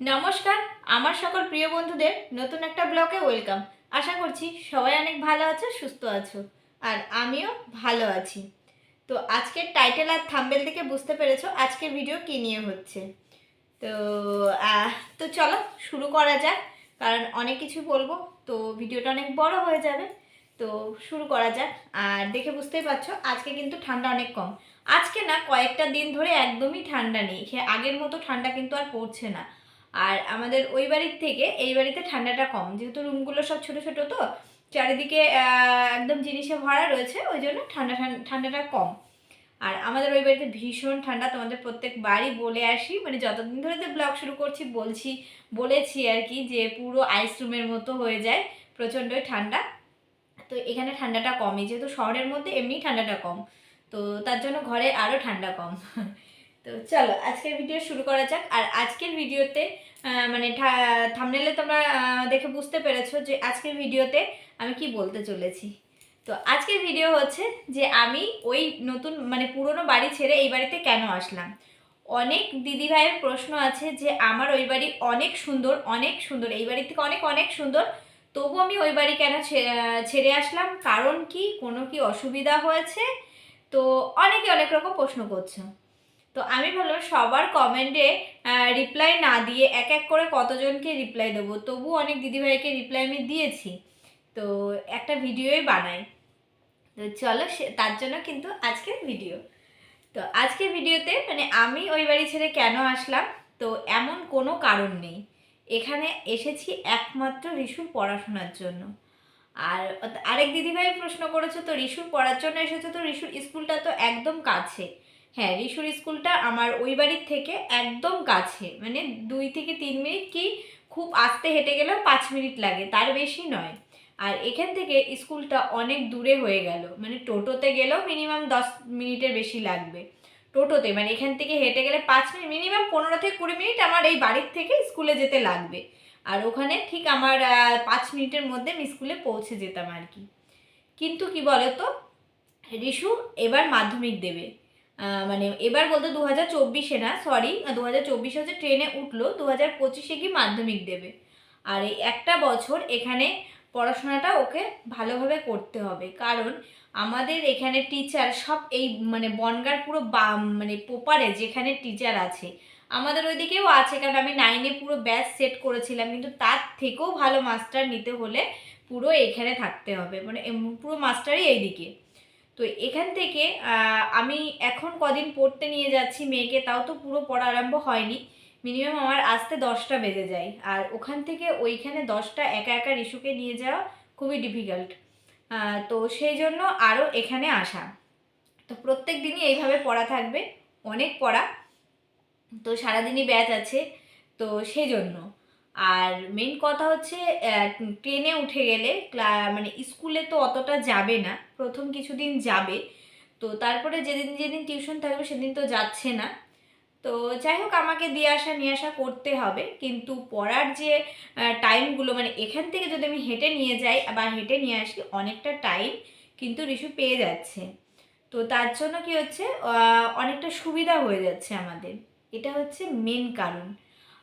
নমস্কার, আমার সকল প্রিয় বন্ধুদের নতুন একটা ব্লগে ওয়েলকাম। আশা করছি সবাই অনেক ভালো আছো, সুস্থ আছো, আর আমিও ভালো আছি। তো আজকের টাইটেল আর থাম্বেল থেকে বুঝতে পেরেছ আজকের ভিডিও কী নিয়ে হচ্ছে। তো তো চলো শুরু করা যাক, কারণ অনেক কিছু বলব, তো ভিডিওটা অনেক বড় হয়ে যাবে। তো শুরু করা যাক, আর দেখে বুঝতেই পারছ আজকে কিন্তু ঠান্ডা অনেক কম। আজকে না কয়েকটা দিন ধরে একদমই ঠান্ডা নেই আগের মতো ঠান্ডা কিন্তু আর পড়ছে না। আর আমাদের ওই বাড়ির থেকে এই বাড়িতে ঠান্ডাটা কম। যেহেতু রুমগুলো সব ছোট ছোট তো, চারিদিকে একদম জিনিসে ভরা রয়েছে, ওই জন্য ঠান্ডা, ঠান্ডা- ঠান্ডাটা কম। আর আমাদের ওই বাড়িতে ভীষণ ঠান্ডা, তোমাদের প্রত্যেক বাড়ি বলে আসি মানে যতদিন ধরে তো ব্লগ শুরু করছি, বলছি, বলেছি আর কি, যে পুরো আইসরুমের মতো হয়ে যায়, প্রচণ্ডই ঠান্ডা। তো এখানে ঠান্ডাটা কমই, যেহেতু শহরের মধ্যে এমনি ঠান্ডাটা কম। তো তার জন্য ঘরে আরও ঠান্ডা কম। তো চলো, আজকের ভিডিও শুরু করা যাক। আর আজকের ভিডিওতে মানে থামনেলে তোমরা দেখে বুঝতে পেরেছ যে আজকের ভিডিওতে আমি কি বলতে চলেছি। তো আজকের ভিডিও হচ্ছে যে আমি ওই নতুন মানে পুরনো বাড়ি ছেড়ে এই বাড়িতে কেন আসলাম? অনেক দিদিভাইয়ের প্রশ্ন আছে যে আমার ওই বাড়ি অনেক সুন্দর অনেক সুন্দর। এই বাড়ি থেকে অনেক অনেক সুন্দর। তবু আমি ওই বাড়ি কেন ছেড়ে আসলাম? কারণ কি? কোনো কি অসুবিধা হয়েছে? তো অনেকে অনেক রকম প্রশ্ন করছে। তো আমি ভাবলাম সবার কমেন্টে রিপ্লাই না দিয়ে এক এক করে কতজনকে রিপ্লাই দেবো? তবু অনেক দিদিভাইকে রিপ্লাই আমি দিয়েছি। তো একটা ভিডিওই বানাই। তো চলো তার জন্য কিন্তু আজকের ভিডিও তো আজকের ভিডিওতে মানে আমি ওই বাড়ি ছেড়ে কেন আসলাম? তো এমন কোনো কারণ নেই। এখানে এসেছি একমাত্র রিশুর পড়াশোনার জন্য। আর আরেক দিদিভাই প্রশ্ন করেছ, তো রিশুর পড়ার জন্য এসেছ? তো রিশুর স্কুলটা তো একদম কাছে। হ্যাঁ রিশুর স্কুলটা আমার ওই বাড়ির থেকে একদম কাছে। মানে দুই থেকে তিন মিনিট কি খুব আস্তে হেঁটে গেলেও পাঁচ মিনিট লাগে, তার বেশি নয়। আর এখান থেকে স্কুলটা অনেক দূরে হয়ে গেল। মানে টোটোতে গেলেও মিনিমাম দশ মিনিটের বেশি লাগবে। টোটোতে মানে এখান থেকে হেঁটে গেলে পাঁচ মিনিট, মিনিমাম পনেরো থেকে কুড়ি মিনিট আমার এই বাড়ির থেকে স্কুলে যেতে লাগবে। আর ওখানে ঠিক আমার পাঁচ মিনিটের মধ্যে আমি স্কুলে পৌঁছে যেতাম আর কি। কিন্তু কি বলো তো রিশু এবার মাধ্যমিক দেবে। মানে এবার বলতে দু হাজার চব্বিশে না সরি দু হাজার চব্বিশে হচ্ছে ট্রেনে উঠল দু হাজার পঁচিশে গিয়ে মাধ্যমিক দেবে। আর এই একটা বছর এখানে পড়াশোনাটা ওকে ভালোভাবে করতে হবে। কারণ আমাদের এখানে টিচার সব এই মানে বনগার পুরো বা মানে পোপারে যেখানে টিচার আছে, আমাদের ওইদিকেও আছে। কারণ আমি নাইনে পুরো ব্যাচ সেট করেছিলাম, কিন্তু তার থেকেও ভালো মাস্টার নিতে হলে পুরো এখানে থাকতে হবে। মানে পুরো মাস্টারই এইদিকে। তো এখান থেকে আমি এখন কদিন পড়তে নিয়ে যাচ্ছি মেয়েকে, তাও তো পুরো পড়া আরম্ভ হয়নি। মিনিমাম আমার আসতে দশটা বেজে যায়। আর ওখান থেকে ওইখানে দশটা একা একা রিশুকে নিয়ে যাওয়া খুবই ডিফিকাল্ট তো সেই জন্য আরও এখানে আসা। তো প্রত্যেক দিনই এইভাবে পড়া থাকবে। অনেক পড়া। তো সারাদিনই ব্যাচ আছে। তো সেই জন্য। আর মেন কথা হচ্ছে ট্রেনে উঠে গেলে মানে স্কুলে তো অতটা যাবে না, প্রথম কিছুদিন যাবে। তো তারপরে যেদিন যেদিন টিউশন থাকবে সেদিন তো যাচ্ছে না। তো যাই হোক, আমাকে দিয়ে আসা, নিয়ে আসা করতে হবে। কিন্তু পড়ার যে টাইমগুলো মানে এখান থেকে যদি আমি হেঁটে নিয়ে যাই বা হেঁটে নিয়ে আসি, অনেকটা টাইম কিন্তু রিশু পেয়ে যাচ্ছে। তো তার জন্য কি হচ্ছে অনেকটা সুবিধা হয়ে যাচ্ছে আমাদের। এটা হচ্ছে মেন কারণ।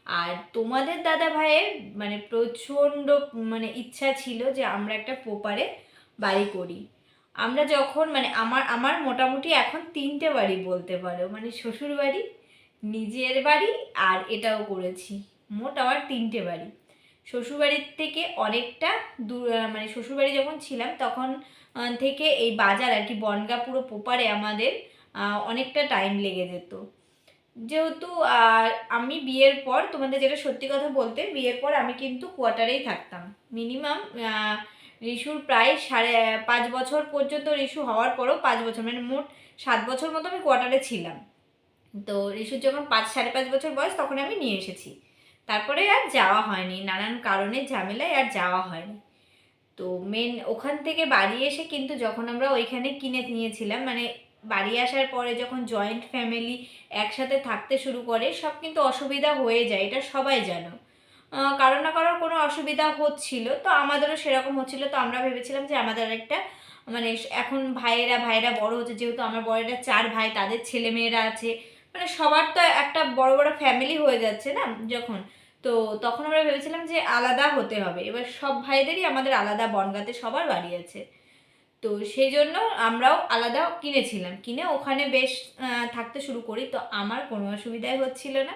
আর তোমাদের দাদা ভাইয়ের মানে প্রচণ্ড মানে ইচ্ছা ছিল যে আমরা একটা পোপারে বাড়ি করি। আমরা যখন মানে আমার আমার মোটামুটি এখন তিনটে বাড়ি বলতে পারো। মানে শ্বশুর বাড়ি, নিজের বাড়ি আর এটাও করেছি। মোট আমার তিনটে বাড়ি। শ্বশুরবাড়ির থেকে অনেকটা দূর মানে শ্বশুরবাড়ি যখন ছিলাম তখন থেকে এই বাজার আর কি, বনগা পুরো পোপারে আমাদের অনেকটা টাইম লেগে যেত। যেহেতু আহ, আমি বিয়ের পর তোমাদের যেটা সত্যি কথা বলতে বিয়ের পর আমি কিন্তু কোয়ার্টারেই থাকতাম। মিনিমাম রিশুর প্রায় সাড়ে পাঁচ বছর পর্যন্ত রিশু হওয়ার পরও পাঁচ বছর মানে মোট সাত বছর মতো আমি কোয়ার্টারে ছিলাম। তো রিশুর যখন পাঁচ সাড়ে পাঁচ বছর বয়স তখন আমি নিয়ে এসেছি। তারপরে আর যাওয়া হয়নি নানান কারণে ঝামেলায় আর যাওয়া হয়নি। তো মেন ওখান থেকে বাড়ি এসে কিন্তু যখন আমরা ওইখানে কিনে নিয়েছিলাম মানে বাড়ি আসার পরে যখন জয়েন্ট ফ্যামিলি একসাথে থাকতে শুরু করে, সব কিন্তু অসুবিধা হয়ে যায়, এটা সবাই জানো। কারও না কারোর কোনো অসুবিধা হচ্ছিল, তো আমাদেরও সেরকম হচ্ছিল। তো আমরা ভেবেছিলাম যে আমাদের একটা মানে এখন ভাইয়েরা ভাইয়েরা বড় হচ্ছে, যেহেতু আমার বড়েরা চার ভাই, তাদের ছেলে মেয়েরা আছে মানে সবার তো একটা বড় বড় ফ্যামিলি হয়ে যাচ্ছে না যখন? তো তখন আমরা ভেবেছিলাম যে আলাদা হতে হবে। এবার সব ভাইদেরই আমাদের আলাদা বনগাতে সবার বাড়ি আছে। তো সেই জন্য আমরাও আলাদা কিনেছিলাম। কিনে ওখানে বেশ থাকতে শুরু করি। তো আমার কোনো অসুবিধাই হচ্ছিল না।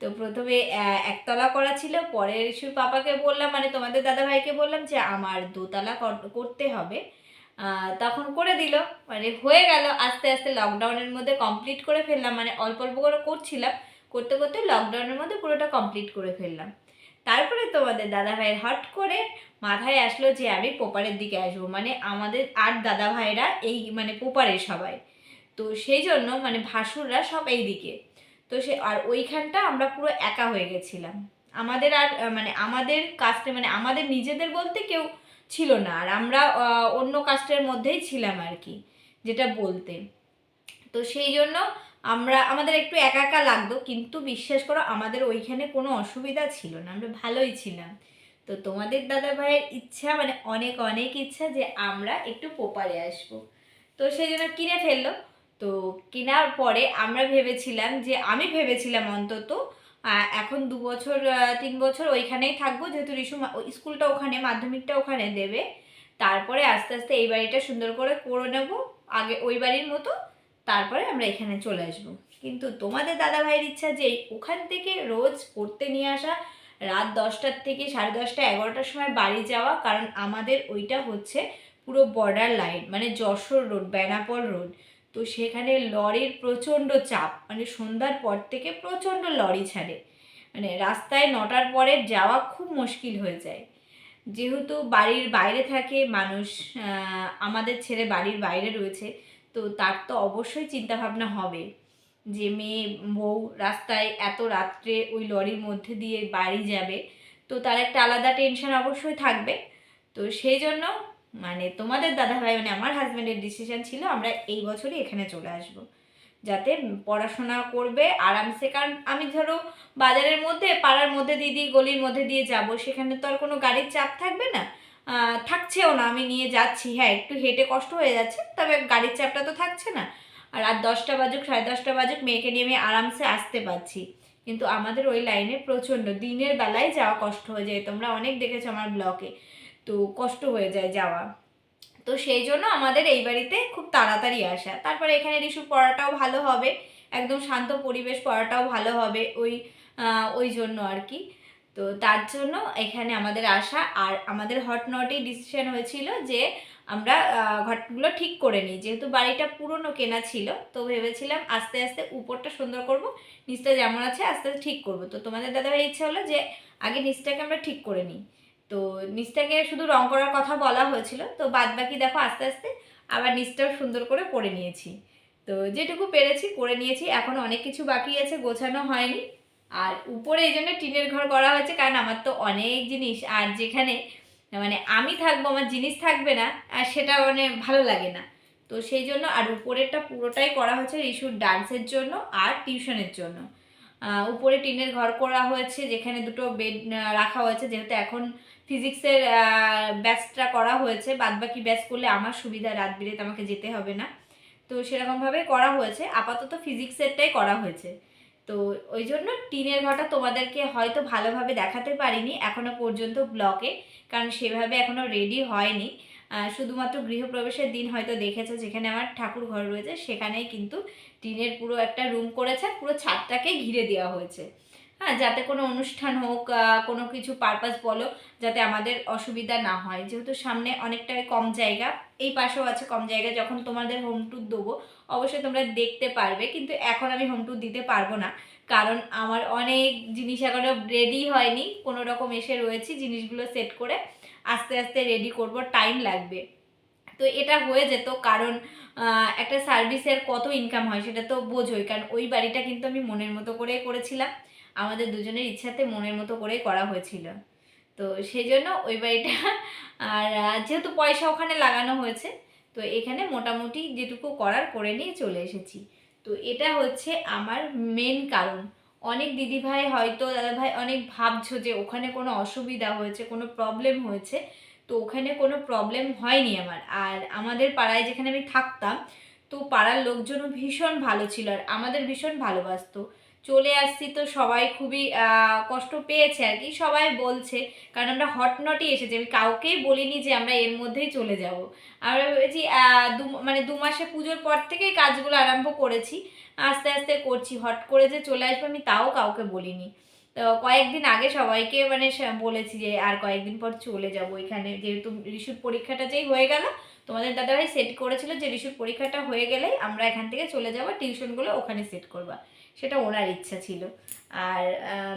তো প্রথমে একতলা করা ছিল। পরে ঋষুর পাপাকে বললাম মানে তোমাদের দাদাভাইকে বললাম যে আমার দোতলা কর- করতে হবে। তখন করে দিল। মানে হয়ে গেল। আস্তে আস্তে লকডাউনের মধ্যে কমপ্লিট করে ফেললাম। মানে অল্প অল্প করে করছিলাম। করতে করতে লকডাউনের মধ্যে পুরোটা কমপ্লিট করে ফেললাম। তারপরে তোমাদের দাদাভাইয়ের হট করে মাথায় আসলো যে আমি পোপারের দিকে আসব। মানে আমাদের আট দাদা ভাইরা এই মানে পোপারের সবাই। তো সেই জন্য মানে ভাসুররা সব এই দিকে। তো সে আর ওইখানটা আমরা পুরো একা হয়ে গেছিলাম। আমাদের আর মানে আমাদের কাস্টে মানে আমাদের নিজেদের বলতে কেউ ছিল না। আর আমরা অন্য কাস্টের মধ্যেই ছিলাম আর কি, যেটা বলতে। তো সেই জন্য আমরা, আমাদের একটু একা একা লাগতো, কিন্তু বিশ্বাস করো আমাদের ওইখানে কোনো অসুবিধা ছিল না, আমরা ভালোই ছিলাম। তো তোমাদের দাদা ভাইয়ের ইচ্ছা মানে অনেক অনেক ইচ্ছা যে আমরা একটু পোপারে আসব। তো সেই জন্য কিনে ফেলল। তো কেনার পরে আমরা ভেবেছিলাম যে, আমি ভেবেছিলাম অন্তত এখন দু বছর তিন বছর ওইখানেই থাকব, যেহেতু রিসু স্কুলটা ওখানে, মাধ্যমিকটা ওখানে দেবে। তারপরে আস্তে আস্তে এই বাড়িটা সুন্দর করে করে নেব, আগে ওই বাড়ির মতো তারপরে আমরা এখানে চলে আসব। কিন্তু তোমাদের দাদা ভাইয়ের ইচ্ছা যে ওখান থেকে রোজ পড়তে নিয়ে আসা, রাত দশটার থেকে সাড়ে দশটা, এগারোটার সময় বাড়ি যাওয়া, কারণ আমাদের ওইটা হচ্ছে পুরো বর্ডার লাইন মানে যশোর রোড বেনাপোল রোড তো সেখানে লরির প্রচণ্ড চাপ মানে সন্ধ্যার পর থেকে প্রচণ্ড লরি ছাড়ে। মানে রাস্তায় নটার পরে যাওয়া খুব মুশকিল হয়ে যায়। যেহেতু বাড়ির বাইরে থাকে, মানুষ আমাদের ছেলে বাড়ির বাইরে রয়েছে তো তার তো অবশ্যই চিন্তাভাবনা হবে যে মেয়ে, বউ রাস্তায় এত রাত্রে ওই লরির মধ্যে দিয়ে বাড়ি যাবে, তো তার একটা আলাদা টেনশন অবশ্যই থাকবে। তো সেই জন্য মানে তোমাদের দাদাভাই মানে আমার হাজব্যান্ডের ডিসিশন ছিল আমরা এই বছরই এখানে চলে আসব। যাতে পড়াশোনা করবে আরামসে, কারণ আমি ধরো বাজারের মধ্যে, পাড়ার মধ্যে দিয়ে দিয়ে, গলির মধ্যে দিয়ে যাব, সেখানে তো আর কোনো গাড়ির চাপ থাকবে না। থাকছেও না, আমি নিয়ে যাচ্ছি। হ্যাঁ একটু হেঁটে কষ্ট হয়ে যাচ্ছে, তবে গাড়ির চাপটা তো থাকছে না। আর রাত দশটা বাজুক, সাড়ে দশটা বাজুক, মেয়েকে নিয়ে আমি আরামসে আসতে পারছি। কিন্তু আমাদের ওই লাইনে প্রচণ্ড, দিনের বেলায় যাওয়া কষ্ট হয়ে যায়। তোমরা অনেক দেখেছ আমার ব্লকে তো কষ্ট হয়ে যায় যাওয়া। তো সেই জন্য আমাদের এই বাড়িতে খুব তাড়াতাড়ি আসা। তারপরে এখানে রিসু পড়াটাও ভালো হবে, একদম শান্ত পরিবেশ পড়াটাও ভালো হবে, ওই ওই জন্য আর কি। তো তার জন্য এখানে আমাদের আসা আর আমাদের হট নটেই ডিসিশন হয়েছিল যে আমরা ঘরগুলো ঠিক করে নিই। যেহেতু বাড়িটা পুরনো কেনা ছিল, তো ভেবেছিলাম আস্তে আস্তে উপরটা সুন্দর করব, নিচটা যেমন আছে আস্তে আস্তে ঠিক করব। তো তোমাদের দাদাভাই ইচ্ছা হলো যে আগে নিচটাকে আমরা ঠিক করে নিই। তো নিচটাকে শুধু রং করার কথা বলা হয়েছিল, তো বাদ বাকি দেখো আস্তে আস্তে আবার নিচটাও সুন্দর করে করে নিয়েছি। তো যেটুকু পেরেছি, করে নিয়েছি। এখন অনেক কিছু বাকি আছে, গোছানো হয়নি। আর উপরে এই জন্য টিনের ঘর করা হয়েছে, কারণ আমার তো অনেক জিনিস। আর যেখানে মানে আমি থাকব, আমার জিনিস থাকবে না, আর সেটা মানে ভালো লাগে না। তো সেই জন্য আর উপরেরটা পুরোটাই করা হয়েছে রিসুর ডান্সের জন্য আর টিউশনের জন্য। উপরে টিনের ঘর করা হয়েছে, যেখানে দুটো বেড রাখা হয়েছে, যেহেতু এখন ফিজিক্সের ব্যাচটা করা হয়েছে, বাদবাকি ব্যাচ করলে আমার সুবিধা, রাত বিরেতে আমাকে যেতে হবে না। তো সেরকমভাবে করা হয়েছে, আপাতত ফিজিক্সেরটাই করা হয়েছে। তো ওই জন্য টিনের ঘরটা তোমাদেরকে হয়তো ভালোভাবে দেখাতে পারিনি এখনও পর্যন্ত ব্লকে, কারণ সেভাবে এখনও রেডি হয়নি। শুধুমাত্র গৃহপ্রবেশের দিন হয়তো দেখেছে, যেখানে আমার ঠাকুর ঘর রয়েছে, সেখানেই কিন্তু টিনের পুরো একটা রুম করেছে পুরো ছাদটাকে ঘিরে দেওয়া হয়েছে। হ্যাঁ যাতে কোনো অনুষ্ঠান হোক কোনো কিছু পারপাস বলো, যাতে আমাদের অসুবিধা না হয়। যেহেতু সামনে অনেকটাই কম জায়গা, এই পাশেও আছে কম জায়গা, যখন তোমাদের হোম ট্যুর দেবো অবশ্যই তোমরা দেখতে পারবে, কিন্তু এখন আমি হোম ট্যুর দিতে পারব না। কারণ আমার অনেক জিনিস এখনও রেডি হয়নি। কোনো রকম এসে রয়েছি জিনিসগুলো সেট করে আস্তে আস্তে রেডি করব টাইম লাগবে। তো এটা হয়ে যেত কারণ একটা সার্ভিসের কত ইনকাম হয় সেটা তো বোঝোই, কারণ ওই বাড়িটা কিন্তু আমি মনের মতো করেই করেছিলাম। আমাদের দুজনের ইচ্ছাতে মনের মতো করেই করা হয়েছিল। তো সেই জন্য ওই বাড়িটা, আর যেহেতু পয়সা ওখানে লাগানো হয়েছে তো এখানে মোটামুটি যেটুকু করার করে নিয়ে চলে এসেছি। তো এটা হচ্ছে আমার মেন কারণ। অনেক দিদিভাই হয়তো, দাদাভাই অনেক ভাবছ যে ওখানে কোনো অসুবিধা হয়েছে, কোনো প্রবলেম হয়েছে। তো ওখানে কোনো প্রবলেম হয়নি আমার। আর আমাদের পাড়ায় যেখানে আমি থাকতাম, তো পাড়ার লোকজনও ভীষণ ভালো ছিল আর আমাদের ভীষণ ভালোবাসতো। চলে আসছি তো সবাই খুবই কষ্ট পেয়েছে আর কি। সবাই বলছে, কারণ আমরা হট নটই এসেছি। আমি কাউকেই বলিনি যে আমরা এর মধ্যেই চলে যাব। আমরা ভেবেছি দু মানে দু মাসে পুজোর পর থেকেই কাজগুলো আরম্ভ করেছি। আস্তে আস্তে করছি। হট করে যে চলে আসব আমি তাও কাউকে বলিনি। তো কয়েকদিন আগে সবাইকে মানে বলেছি যে আর কয়েকদিন পর চলে যাব এখানে। যেহেতু ঋষুর পরীক্ষাটা যেই হয়ে গেল, তোমাদের দাদাভাই সেট করেছিল যে ঋষুর পরীক্ষাটা হয়ে গেলেই আমরা এখান থেকে চলে যাব। টিউশনগুলো ওখানে সেট করবা। সেটা ওনার ইচ্ছা ছিল। আর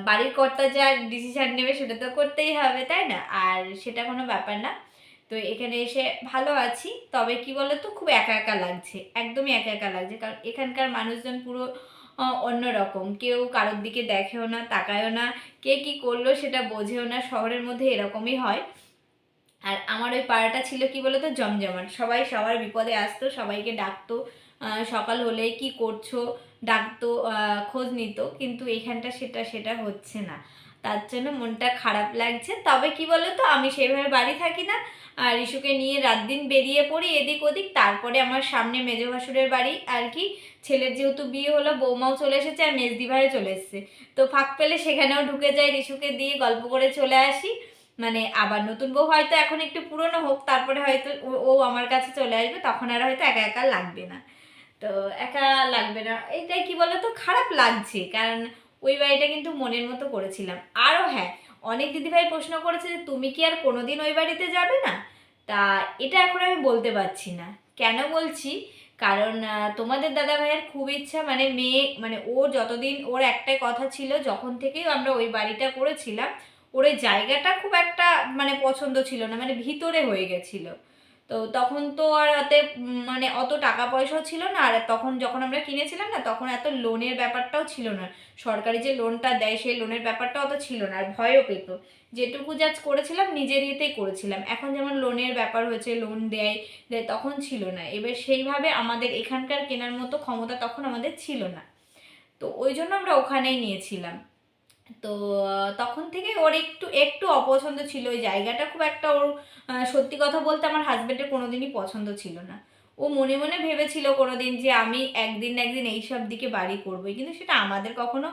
বাড়ির কর্তা যা ডিসিশান নেবে সেটা তো করতেই হবে, তাই না? আর সেটা কোনো ব্যাপার না। তো এখানে এসে ভালো আছি। তবে কি বলতো, খুব একা একা লাগছে। একদমই একা একা লাগছে। কারণ এখানকার মানুষজন পুরো অন্যরকম। কেউ কারোর দিকে দেখেও না, তাকায়ও না। কে কি করল সেটা বোঝেও না। শহরের মধ্যে এরকমই হয়। আর আমার ওই পাড়াটা ছিল কি বলতো, জমজমাট। সবাই সবার বিপদে আসতো, সবাইকে ডাকতো সকাল হলে কি করছ ডাকতো খোঁজ নিত, কিন্তু এখানটা সেটা সেটা হচ্ছে না। তার জন্য মনটা খারাপ লাগছে। তবে কি বলতো, আমি সেভাবে বাড়ি থাকি না। আর রিশুকে নিয়ে রাত দিন বেরিয়ে পড়ি এদিক ওদিক। তারপরে আমার সামনে মেজ ভাসুরের বাড়ি আর কি। ছেলের যেহেতু বিয়ে হলো, বৌমাও চলে এসেছে আর মেজদি ভাইও চলে এসেছে। তো ফাঁক পেলে সেখানেও ঢুকে যাই রিশুকে দিয়ে গল্প করে চলে আসি। মানে আবার নতুন বউ হয়তো এখন একটু পুরনো হোক, তারপরে হয়তো ও আমার কাছে চলে আসবে, তখন আর হয়তো একা একা লাগবে না। তো একা লাগবে না। এটাই কি বলতো? খারাপ লাগছে, কারণ ওই বাড়িটা কিন্তু মনের মতো করেছিলাম। আরও হ্যাঁ অনেক দিদিভাই প্রশ্ন করেছে যে, তুমি কি আর কোনোদিন ওই বাড়িতে যাবে না? তা এটা এখন আমি বলতে পারছি না। কেন বলছি? কারণ তোমাদের দাদা ভাইয়ের খুব ইচ্ছা মানে মেয়ে মানে ও যতদিন ওর একটাই কথা ছিল, যখন থেকেই আমরা ওই বাড়িটা করেছিলাম, ওর জায়গাটা খুব একটা মানে পছন্দ ছিল না মানে ভিতরে হয়ে গেছিল। তো তখন তো আর উম, মানে অত টাকা পয়সাও ছিল না। আর তখন যখন আমরা কিনেছিলাম না তখন এত লোনের ব্যাপারটাও ছিল না। সরকারি যে লোনটা দেয় সেই লোনের ব্যাপারটা অত ছিল না। আর ভয়ও পেত। যেটুকু যা করেছিলাম নিজের ইয়েতেই করেছিলাম। এখন যেমন লোনের ব্যাপার হয়েছে লোন দেয় দেয় তখন ছিল না। এবার সেইভাবে আমাদের এখানকার কেনার মতো ক্ষমতা তখন আমাদের ছিল না। তো ওই জন্য আমরা ওখানেই নিয়েছিলাম। তো তখন থেকে ওর একটু একটু অপছন্দ ছিল। ওই জায়গাটা খুব একটা ওর সত্যি কথা বলতে আমার হাজব্যান্ডের কোনোদিনই পছন্দ ছিল না। ও মনে মনে ভেবেছিল কোনোদিন যে আমি একদিন না একদিন এইসব দিকে বাড়ি করবোই। কিন্তু সেটা আমাদের কখনো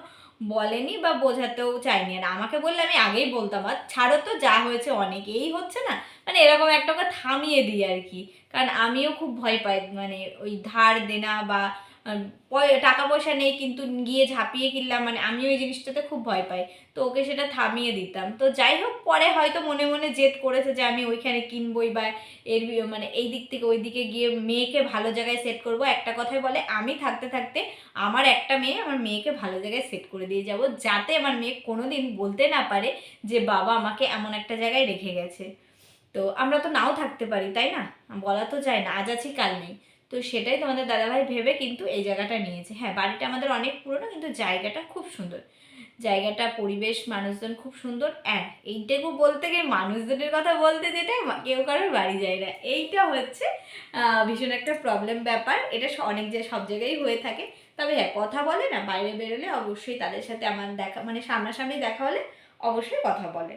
বলেনি বা বোঝাতেও চাইনি। আর আমাকে বললে আমি আগেই বলতাম, আর ছাড়ো তো, যা হয়েছে অনেক। এই হচ্ছে না? মানে এরকম একটা ওকে থামিয়ে দিই আর কি। কারণ আমিও খুব ভয় পাই মানে ওই ধার দেনা বা টাকা পয়সা নেই কিন্তু গিয়ে ঝাঁপিয়ে কিনলাম মানে আমি ওই জিনিসটাতে খুব ভয় পাই। তো ওকে সেটা থামিয়ে দিতাম। তো যাই হোক, পরে হয়তো মনে মনে জেদ করেছে যে আমি ওইখানে কিনবই বা এর মানে এই দিক থেকে ওই দিকে গিয়ে মেয়েকে ভালো জায়গায় সেট করব। একটা কথাই বলে, আমি থাকতে থাকতে আমার একটা মেয়ে আমার মেয়েকে ভালো জায়গায় সেট করে দিয়ে যাব, যাতে আমার মেয়ে কোনোদিন বলতে না পারে যে বাবা আমাকে এমন একটা জায়গায় রেখে গেছে। তো আমরা তো নাও থাকতে পারি, তাই না? বলা তো যায় না, আজ আছি, কাল নেই। তো সেটাই তোমাদের দাদাভাই ভেবে কিন্তু এই জায়গাটা নিয়েছে। হ্যাঁ বাড়িটা আমাদের অনেক পুরনো কিন্তু জায়গাটা খুব সুন্দর। জায়গাটা, পরিবেশ, মানুষজন খুব সুন্দর। হ্যাঁ এইটুকু বলতে গিয়ে মানুষজনের কথা বলতে যেটা কেউ কারোর বাড়ি যায় না। এইটা হচ্ছে ভীষণ একটা প্রবলেম ব্যাপার। এটা অনেক জায়গায় সব জায়গায় হয়ে থাকে। তবে হ্যাঁ কথা বলে না, বাইরে বেরোলে অবশ্যই তাদের সাথে আমার দেখা মানে সামনাসামনি দেখা হলে অবশ্যই কথা বলে।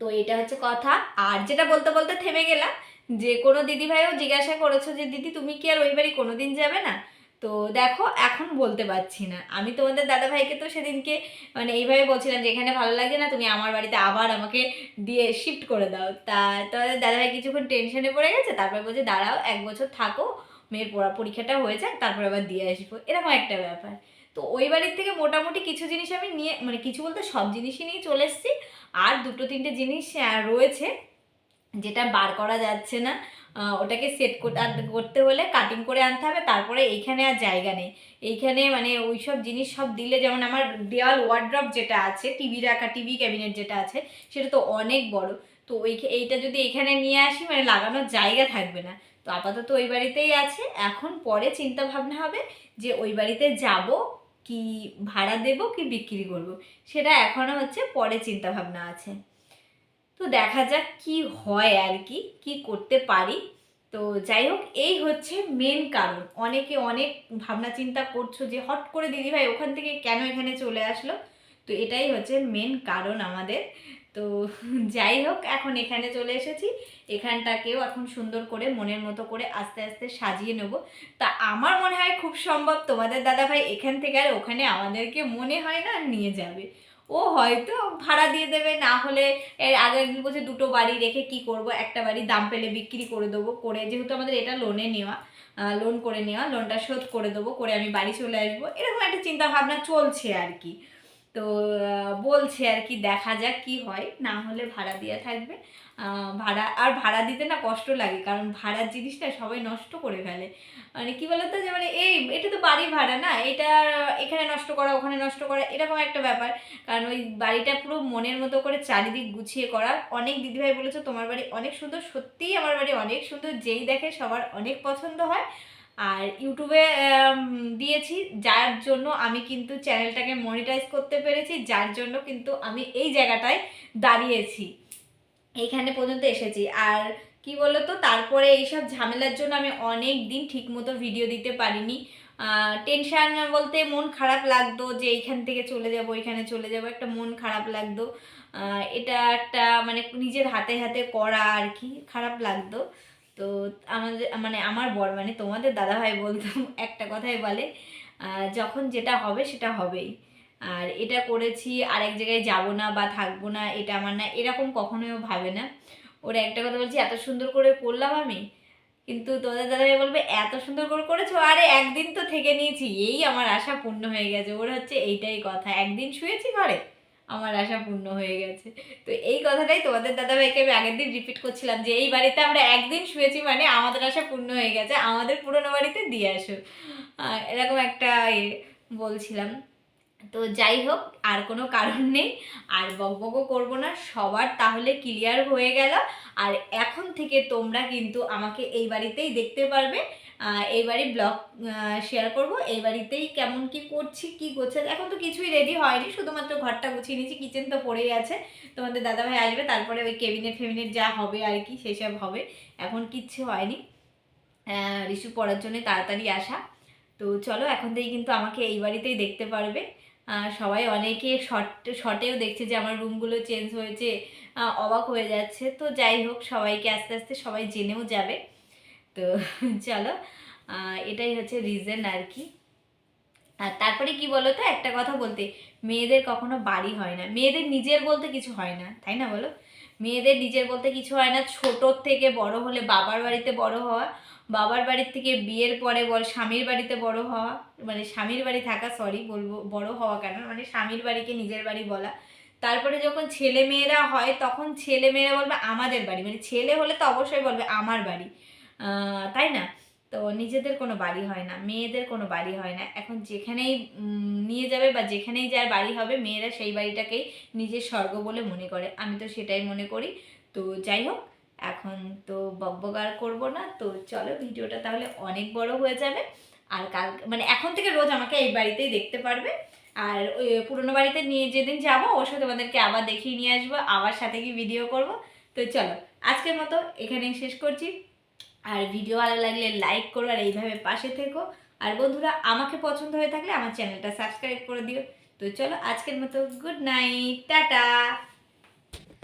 তো এটা হচ্ছে কথা। আর যেটা বলতে বলতে থেমে গেলাম যে কোনো দিদিভাইও জিজ্ঞাসা করেছ যে, দিদি, তুমি কি আর ওই বাড়ি কোনো দিন যাবে না? তো দেখো, এখন বলতে পারছি না। আমি তোমাদের দাদাভাইকে তো সেদিনকে মানে এইভাবে বলছিলাম যে, এখানে ভালো লাগে না, তুমি আমার বাড়িতে আবার আমাকে দিয়ে শিফট করে দাও। তা তোমাদের দাদাভাই কিছুক্ষণ টেনশনে পড়ে গেছে, তারপর বলছে, দাঁড়াও, এক বছর থাকো, মেয়ের পড়া পরীক্ষাটা হয়ে যাক, তারপরে আবার দিয়ে আসব। এরকম একটা ব্যাপার। তো ওই বাড়ির থেকে মোটামুটি কিছু জিনিস আমি নিয়ে মানে কিছু বলতে সব জিনিসই নিয়ে চলে এসেছি। আর দুটো তিনটে জিনিস রয়েছে। যেটা বার করা যাচ্ছে না ওটাকে সেট করতে হলে কাটিং করে আনতে হবে, তারপরে এইখানে আর জায়গা নেই। এইখানে মানে ওই সব জিনিস সব দিলে যেমন আমার দেওয়াল ওয়ার্ড্রপ যেটা আছে টিভি রাখা টিভি ক্যাবিনেট যেটা আছে, সেটা তো অনেক বড়। তো ওই এইটা যদি এখানে নিয়ে আসি মানে লাগানোর জায়গা থাকবে না। তো আপাতত ওই বাড়িতেই আছে। এখন পরে চিন্তা ভাবনা হবে যে ওই বাড়িতে যাব কি ভাড়া দেব কি বিক্রি করব, সেটা এখনও হচ্ছে পরে চিন্তা ভাবনা আছে। তো দেখা যাক কি হয় আর কি কি করতে পারি। তো যাই হোক, এই হচ্ছে মেন কারণ। অনেকে অনেক ভাবনা চিন্তা করছ যে, হট করে দিদিভাই ওখান থেকে কেন এখানে চলে আসলো? তো এটাই হচ্ছে মেন কারণ আমাদের। তো যাই হোক, এখন এখানে চলে এসেছি। এখানটাকেও এখন সুন্দর করে, মনের মতো করে আস্তে আস্তে সাজিয়ে নেব। তা আমার মনে হয় খুব সম্ভব তোমাদের দাদাভাই এখান থেকে আর ওখানে আমাদেরকে মনে হয় না নিয়ে যাবে। ও হয়তো ভাড়া দিয়ে দেবে, না হলে এর আগের দিন বলছে দুটো বাড়ি রেখে কি করব, একটা বাড়ি দাম পেলে বিক্রি করে দেবো, করে যেহেতু আমাদের এটা লোনে নেওয়া লোন করে নেওয়া লোনটা শোধ করে দেবো, করে আমি বাড়ি চলে আসব, এরকম একটা চিন্তা ভাবনা চলছে আর কি। তো বলছে আর কি দেখা যাক কি হয়। না হলে ভাড়া দেওয়া থাকবে। ভাড়া, আর ভাড়া দিতে না কষ্ট লাগে, কারণ ভাড়ার জিনিসটা সবাই নষ্ট করে ফেলে। মানে কি বলতো যে মানে এই, এটা তো বাড়ি ভাড়া না, এটা এখানে নষ্ট করা, ওখানে নষ্ট করা, এরকম একটা ব্যাপার। কারণ ওই বাড়িটা পুরো মনের মতো করে চারিদিক গুছিয়ে করা। অনেক দিদিভাই বলেছে, তোমার বাড়ি অনেক সুন্দর। সত্যিই আমার বাড়ি অনেক সুন্দর, যেই দেখে সবার অনেক পছন্দ হয়। আর ইউটিউবে দিয়েছি, যার জন্য আমি কিন্তু চ্যানেলটাকে মনিটাইজ করতে পেরেছি, যার জন্য কিন্তু আমি এই জায়গাটায় দাঁড়িয়েছি। এইখানে পর্যন্ত এসেছি। আর কি বলতো, তারপরে এইসব ঝামেলার জন্য আমি অনেক দিন ঠিকমতো ভিডিও দিতে পারিনি। টেনশান বলতে মন খারাপ লাগতো যে এইখান থেকে চলে যাব, ওইখানে চলে যাব, একটা মন খারাপ লাগতো। এটা একটা মানে নিজের হাতে হাতে করা আর কি, খারাপ লাগতো। তো আমাদের মানে আমার বর মানে তোমাদের দাদাভাই বলতাম একটা কথাই বলে যখন যেটা হবে সেটা হবেই। আর এটা করেছি, আরেক জায়গায় যাব না বা থাকব না, এটা আমার না, এরকম কখনোই ভাবে না। ওরা একটা কথা বলছি, এত সুন্দর করে করলাম আমি। কিন্তু তোদের দাদাভাই বলবে, এত সুন্দর করে করেছ, আরে একদিন তো থেকে নিয়েছি। এই আমার আশা পূর্ণ হয়ে গেছে। ওর হচ্ছে এইটাই কথা, একদিন শুয়েছি ঘরে? আমার আশা পূর্ণ হয়ে গেছে। তো এই কথাটাই তোমাদের দাদাভাইকে আমি আগের দিন রিপিট করছিলাম যে, এই বাড়িতে আমরা একদিন শুয়েছি মানে আমাদের আশা পূর্ণ হয়ে গেছে, আমাদের পুরোনো বাড়িতে দিয়ে আসো। এরকম একটা বলছিলাম। তো যাই হোক, আর কোনো কারণ নেই, আর বকবকও করব না, সবার তাহলে ক্লিয়ার হয়ে গেল। আর এখন থেকে তোমরা কিন্তু আমাকে এই বাড়িতেই দেখতে পারবে। আহ, এই বাড়ি ব্লগ শেয়ার করব। এই বাড়িতেই কেমন কি করছি কি করছে এখন তো কিছুই রেডি হয়নি। শুধুমাত্র ঘরটা গুছিয়ে নিয়েছি কিচেন তো পড়েই আছে। তোমাদের দাদাভাই আসবে তারপরে ওই কেবিনেট ফেবিনেট যা হবে আর কি সেসব হবে। এখন কিচ্ছু হয়নি। রিশু পড়ার জন্য তাড়াতাড়ি আসা। তো চলো এখন থেকে কিন্তু আমাকে এই বাড়িতেই দেখতে পারবে। সবাই অনেকে শর্ট শর্টেও দেখছে যে আমার রুমগুলো চেঞ্জ হয়েছে অবাক হয়ে যাচ্ছে। তো যাই হোক সবাইকে আস্তে আস্তে সবাই জেনেও যাবে। তো চলো এটাই হচ্ছে রিজন আর কি আর তারপরে কি বলো তো একটা কথা বলতে, মেয়েদের কখনো বাড়ি হয় না। মেয়েদের নিজের বলতে কিছু হয় না, তাই না বলো? মেয়েদের নিজের বলতে কিছু হয় না। ছোটোর থেকে বড় হলে বাবার বাড়িতে বড় হওয়া, বাবার বাড়ির থেকে বিয়ের পরে বল স্বামীর বাড়িতে বড় হওয়া মানে স্বামীর বাড়ি থাকা সরি বলব, বড় হওয়া কেন? মানে স্বামীর বাড়িকে নিজের বাড়ি বলা। তারপরে যখন ছেলে মেয়েরা হয়, তখন ছেলে মেয়েরা বলবে আমাদের বাড়ি। মানে ছেলে হলে তো অবশ্যই বলবে আমার বাড়ি। তাই না? তো নিজেদের কোনো বাড়ি হয় না, মেয়েদের কোনো বাড়ি হয় না। এখন যেখানেই নিয়ে যাবে বা যেখানেই যার বাড়ি হবে, মেয়েরা সেই বাড়িটাকেই নিজের স্বর্গ বলে মনে করে। আমি তো সেটাই মনে করি। তো যাই হোক, এখন তো বকবক করব না। তো চলো ভিডিওটা তাহলে অনেক বড় হয়ে যাবে। আর কাল মানে এখন থেকে রোজ আমাকে এই বাড়িতেই দেখতে পারবে। আর ওই পুরোনো বাড়িতে নিয়ে যেদিন যাব, ওর সাথে তোমাদেরকে আবার দেখিয়ে নিয়ে আসব, আবার সাথে গিয়ে ভিডিও করব। তো চলো, আজকের মতো এখানেই শেষ করছি। আর ভিডিও ভালো লাগলে লাইক করো আর এইভাবে পাশে থেকো। আর বন্ধুরা, আমাকে পছন্দ হয়ে থাকলে আমার চ্যানেলটা সাবস্ক্রাইব করে দিও। তো চলো, আজকের মতো গুড নাইট টাটা!